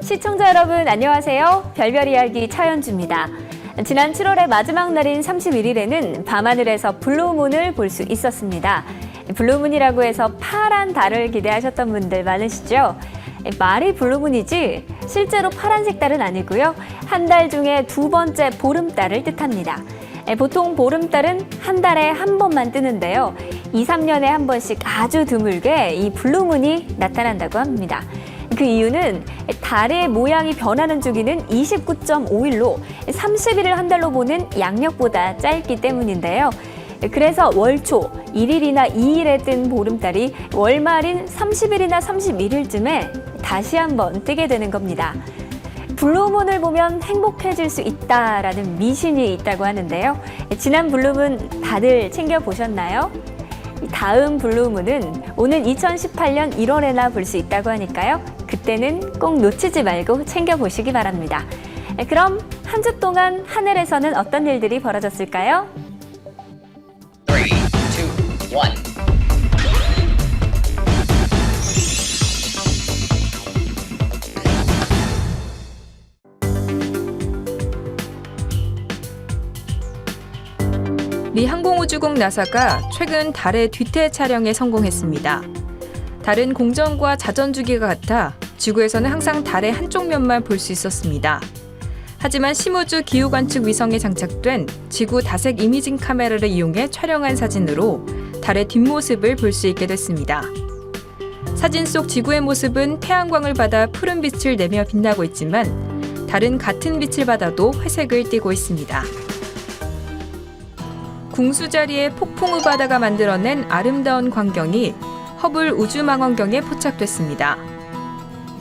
시청자 여러분 안녕하세요. 별별 이야기 차연주입니다. 지난 7월의 마지막 날인 31일에는 밤하늘에서 블루문을 볼 수 있었습니다. 블루문이라고 해서 파란 달을 기대하셨던 분들 많으시죠? 말이 블루문이지 실제로 파란색 달은 아니고요. 한 달 중에 두 번째 보름달을 뜻합니다. 보통 보름달은 한 달에 한 번만 뜨는데요. 2, 3년에 한 번씩 아주 드물게 이 블루문이 나타난다고 합니다. 그 이유는 달의 모양이 변하는 주기는 29.5일로 30일을 한 달로 보는 양력보다 짧기 때문인데요. 그래서 월초 1일이나 2일에 뜬 보름달이 월말인 30일이나 31일쯤에 다시 한번 뜨게 되는 겁니다. 블루문을 보면 행복해질 수 있다라는 미신이 있다고 하는데요. 지난 블루문 다들 챙겨 보셨나요? 다음 블루문은 오는 2018년 1월에나 볼 수 있다고 하니까요. 그때는 꼭 놓치지 말고 챙겨 보시기 바랍니다. 그럼 한 주 동안 하늘에서는 어떤 일들이 벌어졌을까요? Three, two, one. 미 항공우주국 나사가 최근 달의 뒤태 촬영에 성공했습니다. 달은 공전과 자전 주기가 같아 지구에서는 항상 달의 한쪽 면만 볼 수 있었습니다. 하지만 심우주 기후 관측 위성에 장착된 지구 다색 이미징 카메라를 이용해 촬영한 사진으로 달의 뒷모습을 볼 수 있게 됐습니다. 사진 속 지구의 모습은 태양광을 받아 푸른 빛을 내며 빛나고 있지만 달은 같은 빛을 받아도 회색을 띠고 있습니다. 궁수 자리에 폭풍우 바다가 만들어낸 아름다운 광경이 허블 우주망원경에 포착됐습니다.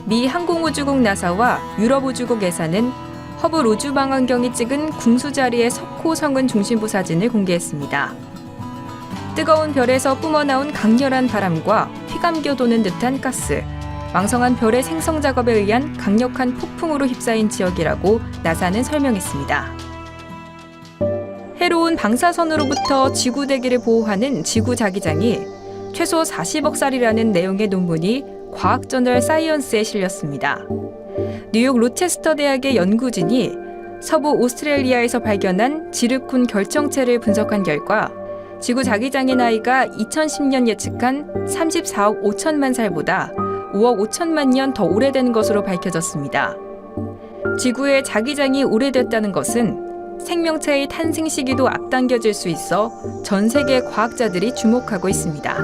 미 항공우주국 나사와 유럽우주국 에사는 허블 우주망원경이 찍은 궁수 자리의 석호 성은 중심부 사진을 공개했습니다. 뜨거운 별에서 뿜어나온 강렬한 바람과 휘감겨 도는 듯한 가스, 왕성한 별의 생성 작업에 의한 강력한 폭풍으로 휩싸인 지역이라고 나사는 설명했습니다. 해로운 방사선으로부터 지구 대기를 보호하는 지구 자기장이 최소 40억 살이라는 내용의 논문이 과학저널 사이언스에 실렸습니다. 뉴욕 로체스터 대학의 연구진이 서부 오스트레일리아에서 발견한 지르쿤 결정체를 분석한 결과 지구 자기장의 나이가 2010년 예측한 34억 5천만 살보다 5억 5천만 년 더 오래된 것으로 밝혀졌습니다. 지구의 자기장이 오래됐다는 것은 생명체의 탄생 시기도 앞당겨질 수 있어 전 세계 과학자들이 주목하고 있습니다.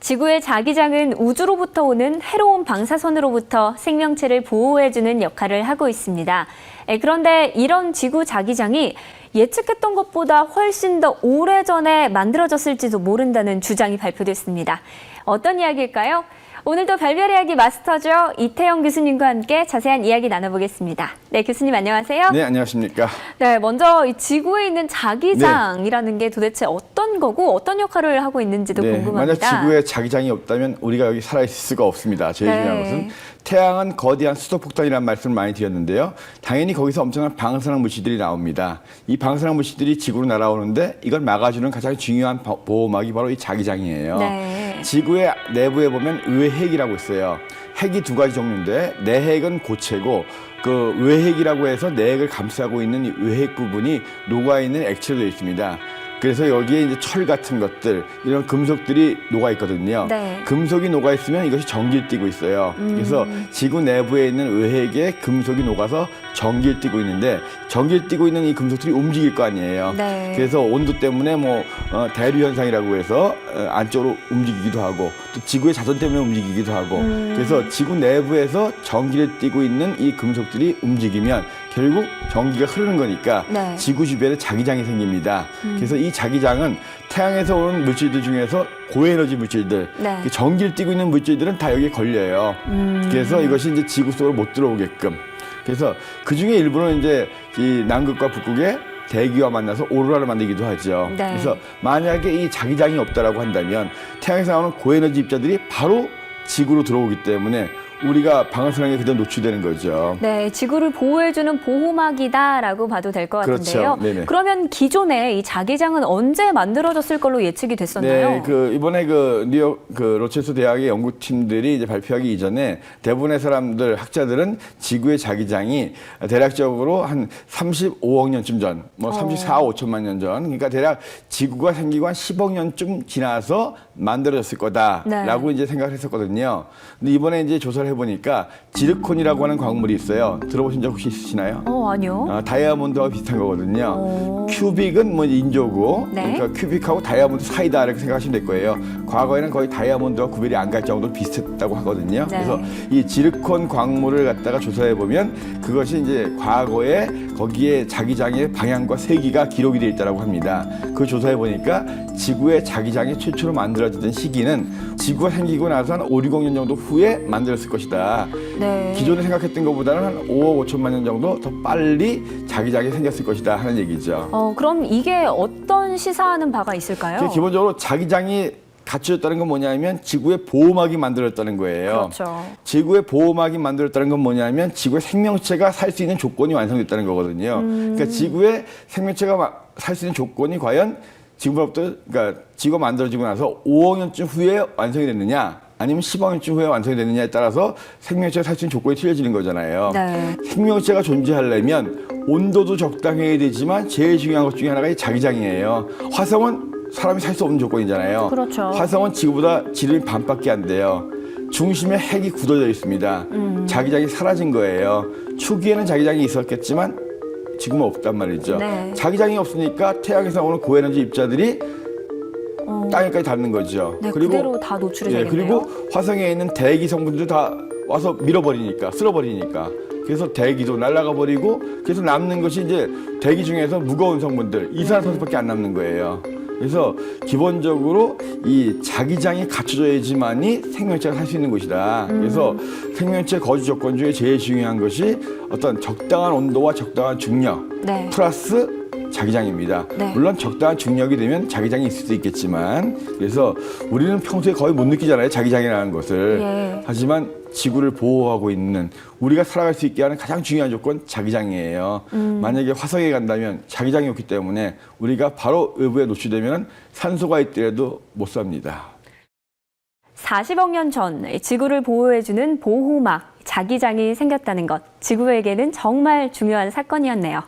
지구의 자기장은 우주로부터 오는 해로운 방사선으로부터 생명체를 보호해주는 역할을 하고 있습니다. 에, 그런데 이런 지구 자기장이 예측했던 것보다 훨씬 더 오래전에 만들어졌을지도 모른다는 주장이 발표됐습니다. 어떤 이야기일까요? 오늘도 별별 이야기 마스터죠. 이태영 교수님과 함께 자세한 이야기 나눠보겠습니다. 네, 교수님 안녕하세요. 네, 안녕하십니까. 네, 먼저 이 지구에 있는 자기장이라는 게 도대체 어떤 거고 어떤 역할을 하고 있는지도 네, 궁금합니다. 만약 지구에 자기장이 없다면 우리가 여기 살아있을 수가 없습니다. 제일 네. 중요한 것은 태양은 거대한 수소폭탄이라는 말씀을 많이 드렸는데요. 당연히 거기서 엄청난 방사능 물질들이 나옵니다. 이 방사능 물질들이 지구로 날아오는데 이걸 막아주는 가장 중요한 보- 보호막이 바로 이 자기장이에요. 네. 지구의 내부에 보면 외핵이라고 있어요. 핵이 두 가지 종류인데 내핵은 고체고 그 외핵이라고 해서 내핵을 감싸고 있는 이 외핵 부분이 녹아 있는 액체로 되어 있습니다. 그래서 여기에 이제 철 같은 것들 이런 금속들이 녹아 있거든요. 네. 금속이 녹아 있으면 이것이 전기를 띠고 있어요. 그래서 지구 내부에 있는 외핵에 금속이 녹아서 전기를 띠고 있는데 전기를 띠고 있는 이 금속들이 움직일 거 아니에요. 네. 그래서 온도 때문에 뭐 어, 대류 현상이라고 해서 어, 안쪽으로 움직이기도 하고 또 지구의 자전 때문에 움직이기도 하고 음. 그래서 지구 내부에서 전기를 띠고 있는 이 금속들이 움직이면 결국 전기가 흐르는 거니까 네. 음. 지구 주변에 자기장이 생깁니다. 그래서 이 자기장은 태양에서 오는 물질들 중에서 고에너지 물질들, 네. 그 전기를 띠고 있는 물질들은 다 여기에 걸려요. 음. 그래서 이것이 이제 지구 속으로 못 들어오게끔. 그래서 그 중에 일부는 이제 이 남극과 북극의 대기와 만나서 오로라를 만들기도 하죠. 네. 그래서 만약에 이 자기장이 없다라고 한다면 태양에서 나오는 고에너지 입자들이 바로 지구로 들어오기 때문에 우리가 방사능에 그대로 노출되는 거죠. 네, 지구를 보호해주는 보호막이다라고 봐도 될 것 그렇죠. 같은데요. 네네. 그러면 기존에 이 자기장은 언제 만들어졌을 걸로 예측이 됐었나요? 네, 그 이번에 그 뉴욕 그 로체스터 대학의 연구팀들이 이제 발표하기 이전에 대부분의 사람들 학자들은 지구의 자기장이 대략적으로 한 35억 년쯤 전, 뭐 34, 5천만 년 전, 그러니까 대략 지구가 생기고 한 10억 년쯤 지나서 만들어졌을 거다라고 이제 생각을 했었거든요. 근데 이번에 이제 조사를 해보니까 지르콘이라고 하는 광물이 있어요. 들어보신 적 혹시 있으시나요? 어, 아니요. 아, 다이아몬드와 비슷한 거거든요. 오. 큐빅은 뭐 인조고, 네. 그러니까 큐빅하고 다이아몬드 사이다 이렇게 생각하시면 될 거예요. 과거에는 거의 다이아몬드와 구별이 안 갈 정도로 비슷했다고 하거든요. 네. 그래서 이 지르콘 광물을 갖다가 조사해 보면 그것이 이제 과거에 거기에 자기장의 방향과 세기가 기록이 되어 있다고 합니다. 그 조사해 보니까 지구의 자기장이 최초로 만들어지던 시기는 지구가 생기고 나서 한 5, 6억 년 정도 후에 만들었을 것이다. 네. 기존에 생각했던 것보다는 한 5억 5천만 년 정도 더 빨리 자기장이 생겼을 것이다 하는 얘기죠. 어, 그럼 이게 어떤 시사하는 바가 있을까요? 그 기본적으로 자기장이 갖춰졌다는 건 뭐냐면 지구의 보호막이 만들어졌다는 거예요. 그렇죠. 지구의 보호막이 만들어졌다는 건 뭐냐면 지구의 생명체가 살 수 있는 조건이 완성됐다는 거거든요. 음. 그러니까 지구의 생명체가 살 수 있는 조건이 과연 지구로부터 그러니까 지구가 만들어지고 나서 5억 년쯤 후에 완성이 됐느냐 아니면 10억 년쯤 후에 완성이 됐느냐에 따라서 생명체가 살수 있는 조건이 틀려지는 거잖아요. 네. 생명체가 존재하려면 온도도 적당해야 되지만 제일 중요한 것 중에 하나가 이 자기장이에요. 화성은 사람이 살 수 없는 조건이잖아요. 그렇죠. 화성은 지구보다 지름이 반밖에 안 돼요. 중심에 핵이 굳어져 있습니다. 음. 자기장이 사라진 거예요. 초기에는 자기장이 있었겠지만 지금은 없단 말이죠. 네. 자기장이 없으니까 태양에서 오는 고에너지 입자들이 어, 땅에까지 닿는 거죠. 네, 그대로 다 노출이 예, 되겠네요. 그리고 화성에 있는 대기 성분들 다 와서 밀어버리니까 쓸어버리니까 그래서 대기도 날아가 버리고 그래서 남는 것이 이제 대기 중에서 무거운 성분들 이산화탄소밖에 안 남는 거예요. 그래서 기본적으로 이 자기장이 갖춰져야지만이 생명체가 살 수 있는 곳이다. 그래서 생명체 거주 조건 중에 제일 중요한 것이 어떤 적당한 온도와 적당한 중력 네. 플러스 자기장입니다. 네. 물론 적당한 중력이 되면 자기장이 있을 수도 있겠지만 그래서 우리는 평소에 거의 못 느끼잖아요. 자기장이라는 것을. 예. 하지만 지구를 보호하고 있는 우리가 살아갈 수 있게 하는 가장 중요한 조건 자기장이에요. 음. 만약에 화성에 간다면 자기장이 없기 때문에 우리가 바로 외부에 노출되면 산소가 있더라도 못 삽니다. 40억 년 전 지구를 보호해주는 보호막, 자기장이 생겼다는 것. 지구에게는 정말 중요한 사건이었네요.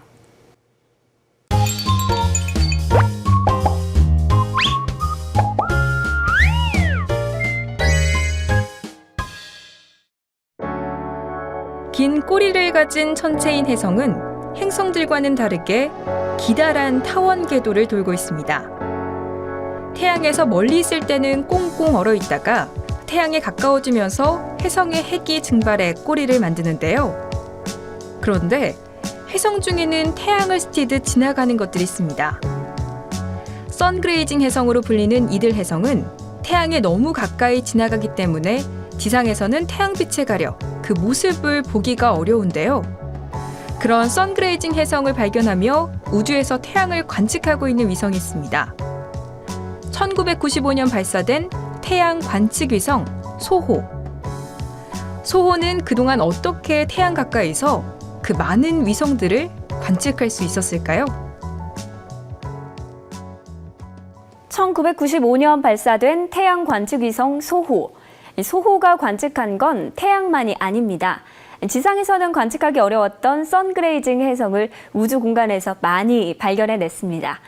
긴 꼬리를 가진 천체인 혜성은 행성들과는 다르게 기다란 타원 궤도를 돌고 있습니다. 태양에서 멀리 있을 때는 꽁꽁 얼어 있다가 태양에 가까워지면서 혜성의 핵이 증발해 꼬리를 만드는데요. 그런데 혜성 중에는 태양을 스치듯 지나가는 것들이 있습니다. 선그레이징 혜성으로 불리는 이들 혜성은 태양에 너무 가까이 지나가기 때문에 지상에서는 태양빛에 가려 그 모습을 보기가 어려운데요. 그런 선그레이징 혜성을 발견하며 우주에서 태양을 관측하고 있는 위성이 있습니다. 1995년 발사된 태양 관측 위성 소호. 소호는 그동안 어떻게 태양 가까이서 그 많은 위성들을 관측할 수 있었을까요? 1995년 발사된 태양 관측 위성 소호. 이 소호가 관측한 건 태양만이 아닙니다. 지상에서는 관측하기 어려웠던 선그레이징 해성을 우주 공간에서 많이 발견해냈습니다.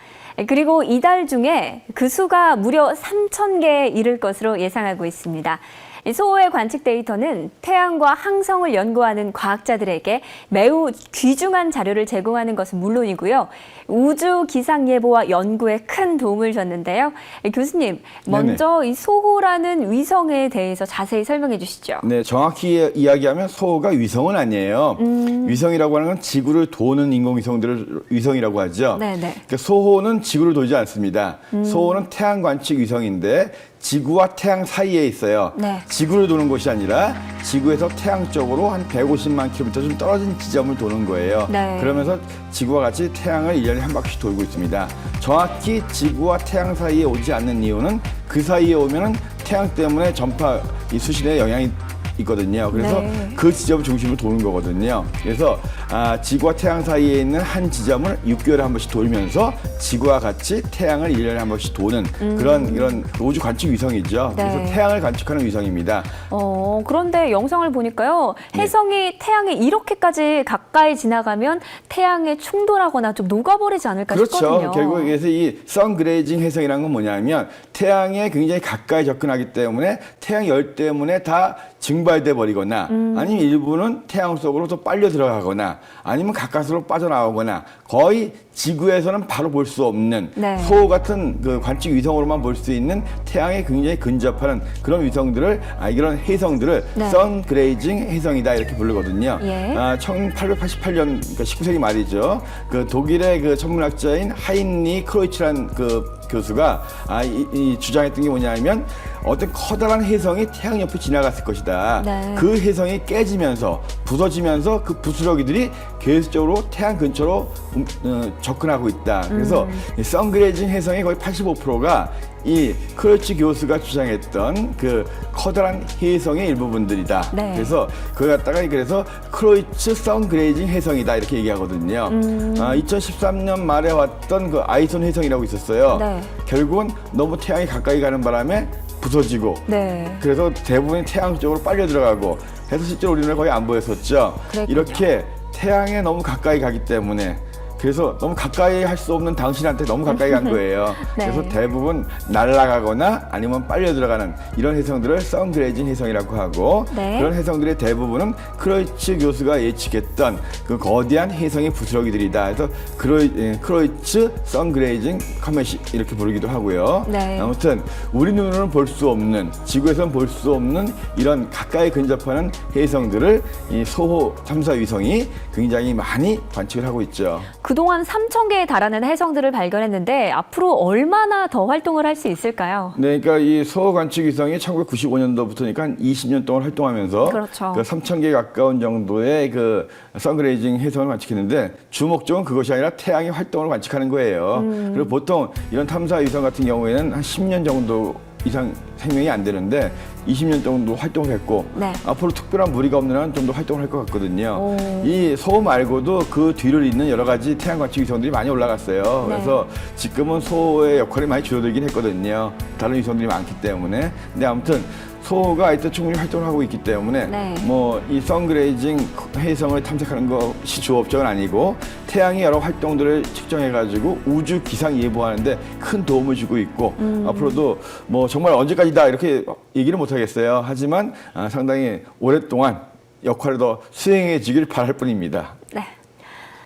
그리고 이달 중에 그 수가 무려 3,000개에 이를 것으로 예상하고 있습니다. 이 소호의 관측 데이터는 태양과 항성을 연구하는 과학자들에게 매우 귀중한 자료를 제공하는 것은 물론이고요. 우주 기상 예보와 연구에 큰 도움을 줬는데요. 교수님, 먼저 이 소호라는 위성에 대해서 자세히 설명해 주시죠. 네, 정확히 이야기하면 소호가 위성은 아니에요. 음. 위성이라고 하는 건 지구를 도는 인공위성들을 위성이라고 하죠. 네네. 음. 그러니까 소호는 지구를 돌지 않습니다. 소호는 태양 관측 위성인데 지구와 태양 사이에 있어요. 네. 지구를 도는 곳이 아니라 지구에서 태양 쪽으로 한 150만 킬로미터 좀 떨어진 지점을 도는 거예요. 네. 그러면서 지구와 같이 태양을 1년에 한 바퀴 돌고 있습니다. 정확히 지구와 태양 사이에 오지 않는 이유는 그 사이에 오면은 태양 때문에 전파 이 수신에 영향이 있거든요. 그래서 네. 그 지점 중심으로 도는 거거든요. 그래서 아, 지구와 태양 사이에 있는 한 지점을 6개월에 한 번씩 돌면서 지구와 같이 태양을 1년에 한 번씩 도는 그런 이런 우주 관측 위성이죠. 음. 네. 그래서 태양을 관측하는 위성입니다. 어, 그런데 영상을 보니까요. 네. 혜성이 태양에 이렇게까지 가까이 지나가면 태양에 충돌하거나 좀 녹아버리지 않을까 그렇죠. 싶거든요. 결국 그래서 이 선그레이징 해성이라는 건 뭐냐면 태양에 굉장히 가까이 접근하기 때문에 태양 열 때문에 다 증발돼 버리거나 음. 아니면 일부는 태양 속으로 또 빨려 들어가거나 아니면 가까스로 빠져나오거나 거의 지구에서는 바로 볼 수 없는 네. 소 같은 그 관측 위성으로만 볼 수 있는 태양에 굉장히 근접하는 그런 위성들을 아 이런 해성들을 네. 선그레이징 해성이다 이렇게 부르거든요. 예. 아, 1888년 그러니까 19세기 말이죠. 그 독일의 그 천문학자인 하인리 크로이츠란 그 교수가 아, 이, 이 주장했던 게 뭐냐면 어떤 커다란 해성이 태양 옆에 지나갔을 것이다. 네. 그 해성이 깨지면서 부서지면서 그 부스러기들이 계속적으로 태양 근처로 음, 어, 접근하고 있다. 그래서 음. 이 선그레이징 해성의 거의 85%가 이 크로이츠 교수가 주장했던 그 커다란 해성의 일부분들이다. 네. 그래서 그걸 갖다가 그래서 크로이츠 선그레이징 해성이다 이렇게 얘기하거든요. 음. 아, 2013년 말에 왔던 그 아이손 해성이라고 있었어요. 네. 결국은 너무 태양이 가까이 가는 바람에 부서지고 네. 그래서 대부분이 태양 쪽으로 빨려 들어가고 해서 실제로 우리는 거의 안 보였었죠. 그랬군요. 이렇게 태양에 너무 가까이 가기 때문에 그래서 너무 가까이 할 수 없는 당신한테 너무 가까이 간 거예요. 네. 그래서 대부분 날아가거나 아니면 빨려 들어가는 이런 해성들을 선그레이징 해성이라고 하고 네. 그런 해성들의 대부분은 크로이츠 교수가 예측했던 그 거대한 해성의 부스러기들이다. 그래서 크로이, 예, 크로이츠 선그레이징 커밋이 이렇게 부르기도 하고요. 네. 아무튼 우리 눈으로는 볼 수 없는 지구에서는 볼수 없는 이런 가까이 근접하는 해성들을 이 소호 탐사 위성이 굉장히 많이 관측을 하고 있죠. 그동안 3천 개에 달하는 해성들을 발견했는데 앞으로 얼마나 더 활동을 할 수 있을까요? 네, 그러니까 이 소호 관측 위성이 1995년도부터니까 한 20년 동안 활동하면서 그렇죠. 그 3천 개 가까운 정도의 그 선그레이징 해성을 관측했는데 주 목적은 그것이 아니라 태양의 활동을 관측하는 거예요. 음. 그리고 보통 이런 탐사 위성 같은 경우에는 한 10년 정도 이상 생명이 안 되는데 20년 정도 활동을 했고 네. 앞으로 특별한 무리가 없는 한 좀 더 활동을 할 것 같거든요. 오. 이 소 말고도 그 뒤를 잇는 여러 가지 태양 관측 위성들이 많이 올라갔어요. 네. 그래서 지금은 소의 역할이 많이 줄어들긴 했거든요. 다른 위성들이 많기 때문에. 근데 아무튼 소가 하여튼 충분히 활동을 하고 있기 때문에 네. 뭐이 선그레이징 해성을 탐색하는 것이 주업적은 아니고 태양의 여러 활동들을 측정해가지고 우주 기상 예보하는데 큰 도움을 주고 있고 음. 앞으로도 뭐 정말 언제까지다 이렇게 얘기를 못 하겠어요. 하지만 아, 상당히 오랫동안 역할을 더 수행해지길 바랄 뿐입니다. 네.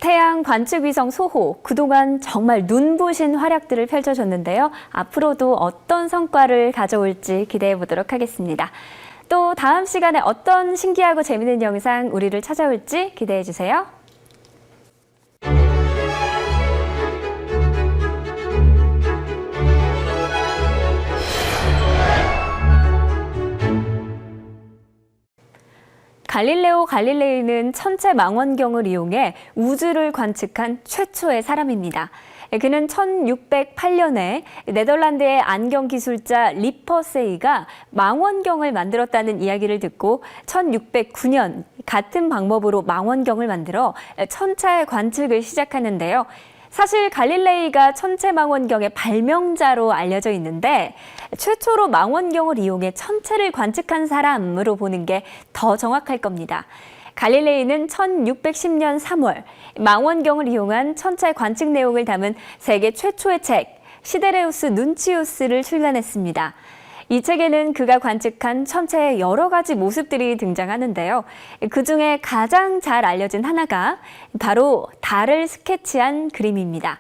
태양 관측 위성 소호 그동안 정말 눈부신 활약들을 펼쳐줬는데요. 앞으로도 어떤 성과를 가져올지 기대해 보도록 하겠습니다. 또 다음 시간에 어떤 신기하고 재미있는 영상 우리를 찾아올지 기대해 주세요. 갈릴레오 갈릴레이는 천체 망원경을 이용해 우주를 관측한 최초의 사람입니다. 그는 1608년에 네덜란드의 안경 기술자 리퍼세이가 망원경을 만들었다는 이야기를 듣고 1609년 같은 방법으로 망원경을 만들어 천체 관측을 시작하는데요. 사실 갈릴레이가 천체 망원경의 발명자로 알려져 있는데 최초로 망원경을 이용해 천체를 관측한 사람으로 보는 게 더 정확할 겁니다. 갈릴레이는 1610년 3월 망원경을 이용한 천체 관측 내용을 담은 세계 최초의 책 시데레우스 눈치우스를 출간했습니다. 이 책에는 그가 관측한 천체의 여러 가지 모습들이 등장하는데요. 그 중에 가장 잘 알려진 하나가 바로 달을 스케치한 그림입니다.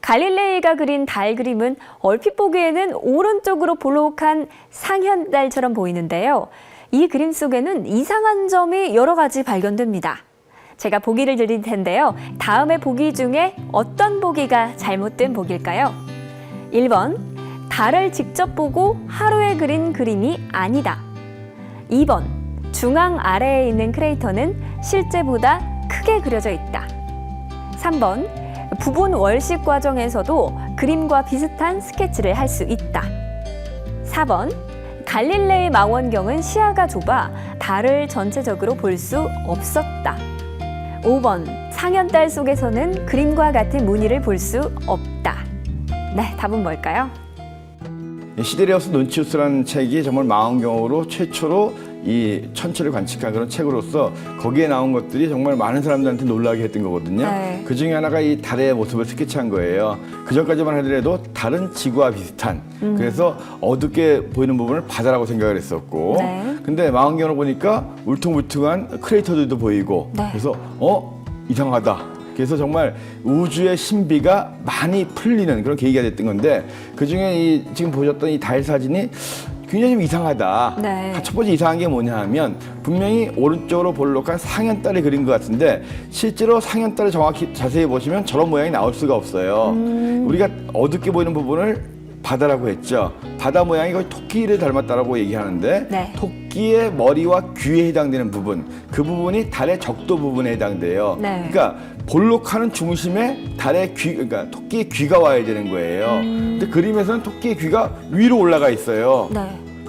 갈릴레이가 그린 달 그림은 얼핏 보기에는 오른쪽으로 볼록한 상현달처럼 보이는데요. 이 그림 속에는 이상한 점이 여러 가지 발견됩니다. 제가 보기를 드릴 텐데요. 다음의 보기 중에 어떤 보기가 잘못된 보기일까요? 1번, 달을 직접 보고 하루에 그린 그림이 아니다. 2번, 중앙 아래에 있는 크레이터는 실제보다 크게 그려져 있다. 3번, 부분 월식 과정에서도 그림과 비슷한 스케치를 할 수 있다. 4번, 갈릴레이 망원경은 시야가 좁아 달을 전체적으로 볼 수 없었다. 5번 상현달 속에서는 그림과 같은 무늬를 볼 수 없다. 네, 답은 뭘까요? 시데리어스 논치우스라는 책이 정말 망원경으로 최초로 이 천체를 관측한 그런 책으로서 거기에 나온 것들이 정말 많은 사람들한테 놀라게 했던 거거든요. 네. 그 중에 하나가 이 달의 모습을 스케치한 거예요. 그 전까지만 하더라도 달은 지구와 비슷한 그래서 어둡게 보이는 부분을 바다라고 생각을 했었고 네. 근데 망원경으로 보니까 울퉁불퉁한 크레이터들도 보이고 네. 그래서 어 이상하다. 그래서 정말 우주의 신비가 많이 풀리는 그런 계기가 됐던 건데 그 중에 이 지금 보셨던 이 달 사진이 굉장히 좀 이상하다. 네. 첫 번째 이상한 게 뭐냐 하면 분명히 오른쪽으로 볼록한 상현달이 그린 것 같은데 실제로 상현달을 정확히 자세히 보시면 저런 모양이 나올 수가 없어요. 음. 우리가 어둡게 보이는 부분을 바다라고 했죠. 바다 모양이 거의 토끼를 닮았다라고 얘기하는데 네. 토끼의 머리와 귀에 해당되는 부분 그 부분이 달의 적도 부분에 해당돼요. 네. 그러니까 볼록하는 중심에 달의 귀 그러니까 토끼의 귀가 와야 되는 거예요. 근데 그림에서는 토끼의 귀가 위로 올라가 있어요. 네.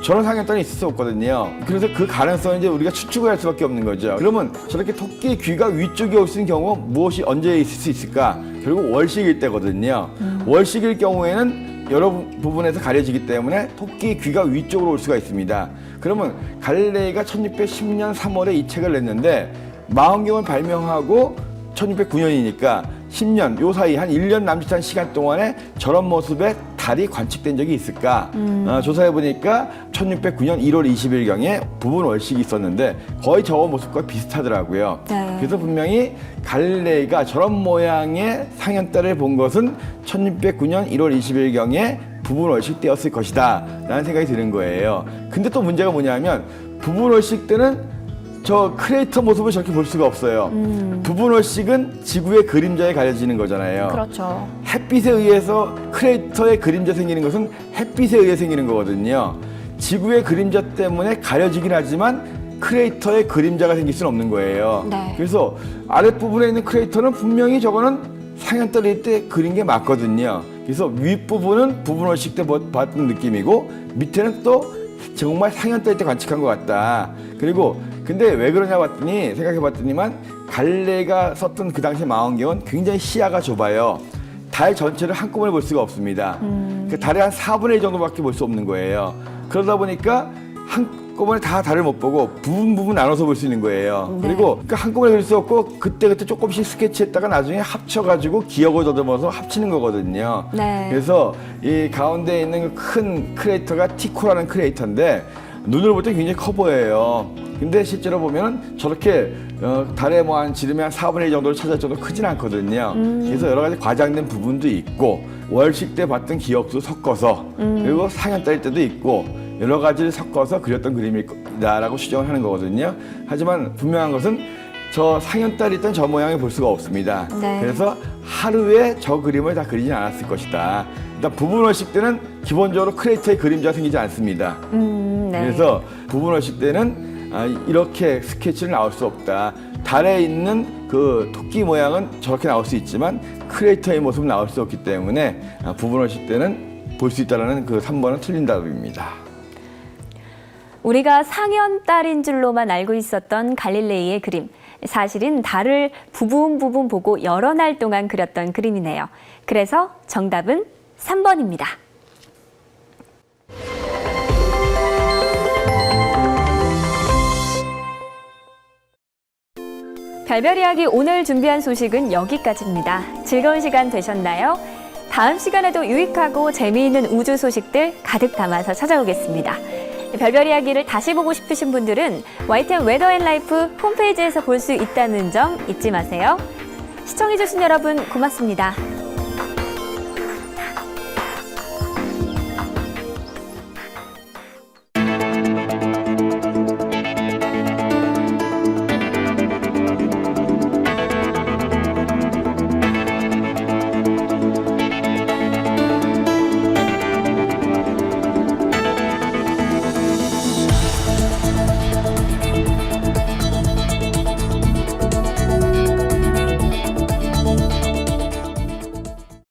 저런 상현단이 있을 수 없거든요. 그래서 그 가능성을 이제 우리가 추측을 할 수밖에 없는 거죠. 그러면 저렇게 토끼의 귀가 위쪽에 올 수 있는 경우 무엇이 언제 있을 수 있을까? 결국 월식일 때거든요. 월식일 경우에는 여러 부- 부분에서 가려지기 때문에 토끼의 귀가 위쪽으로 올 수가 있습니다. 그러면 갈릴레이가 1610년 3월에 이 책을 냈는데 망원경을 발명하고 1609년이니까 10년 요 사이 한 1년 남짓한 시간 동안에 저런 모습의 달이 관측된 적이 있을까? 어, 조사해 보니까 1609년 1월 20일경에 부분 월식이 있었는데 거의 저 모습과 비슷하더라고요. 네. 그래서 분명히 갈릴레이가 저런 모양의 상현달을 본 것은 1609년 1월 20일경에 부분 월식 때였을 것이다 라는 생각이 드는 거예요. 근데 또 문제가 뭐냐면 부분 월식 때는 저 크레이터 모습을 저렇게 볼 수가 없어요. 부분 월식은 지구의 그림자에 가려지는 거잖아요. 그렇죠. 햇빛에 의해서 크레이터의 그림자 생기는 것은 햇빛에 의해 생기는 거거든요. 지구의 그림자 때문에 가려지긴 하지만 크레이터의 그림자가 생길 수는 없는 거예요. 네. 그래서 아랫부분에 있는 크레이터는 분명히 저거는 상현달일 때 그린 게 맞거든요. 그래서 윗부분은 부분월식 때 봤던 느낌이고 밑에는 또 정말 상현달 때 관측한 것 같다. 그리고 근데 왜 그러냐 봤더니 생각해 봤더니만 갈래가 썼던 그 당시 망원경은 굉장히 시야가 좁아요. 달 전체를 한꺼번에 볼 수가 없습니다. 그 달의 한 4분의 1 정도밖에 볼 수 없는 거예요. 그러다 보니까 한꺼번에 다 달을 못 보고 부분 부분 나눠서 볼 수 있는 거예요. 네. 그리고 그러니까 한꺼번에 볼 수 없고 그때그때 조금씩 스케치했다가 나중에 합쳐가지고 기억을 더듬어서 합치는 거거든요. 네. 그래서 이 가운데 있는 그큰 크레이터가 티코라는 크레이터인데 눈으로 볼 때 굉장히 커 보여요. 근데 실제로 보면은 저렇게 어, 달에 뭐 한 지름이 한 4분의 1 정도를 차지할 정도로 크진 않거든요. 그래서 여러 가지 과장된 부분도 있고 월식 때 봤던 기억도 섞어서 그리고 상현달일 때도 있고 여러 가지를 섞어서 그렸던 그림이다라고 추정을 하는 거거든요. 하지만 분명한 것은 저 상현달이 있던 저 모양을 볼 수가 없습니다. 네. 그래서 하루에 저 그림을 다 그리진 않았을 것이다. 일단 부분월식 때는 기본적으로 크레이터의 그림자가 생기지 않습니다. 음, 네. 그래서 부분월식 때는 아, 이렇게 스케치는 나올 수 없다. 달에 있는 그 토끼 모양은 저렇게 나올 수 있지만 크레이터의 모습은 나올 수 없기 때문에 아, 부분월식 때는 볼 수 있다라는 그 3번은 틀린 답입니다. 우리가 상현달인 줄로만 알고 있었던 갈릴레이의 그림. 사실은 달을 부분 부분 보고 여러 날 동안 그렸던 그림이네요. 그래서 정답은 3번입니다. 별별 이야기 오늘 준비한 소식은 여기까지입니다. 즐거운 시간 되셨나요? 다음 시간에도 유익하고 재미있는 우주 소식들 가득 담아서 찾아오겠습니다. 별별 이야기를 다시 보고 싶으신 분들은 YTN 웨더 앤 라이프 홈페이지에서 볼 수 있다는 점 잊지 마세요. 시청해주신 여러분 고맙습니다.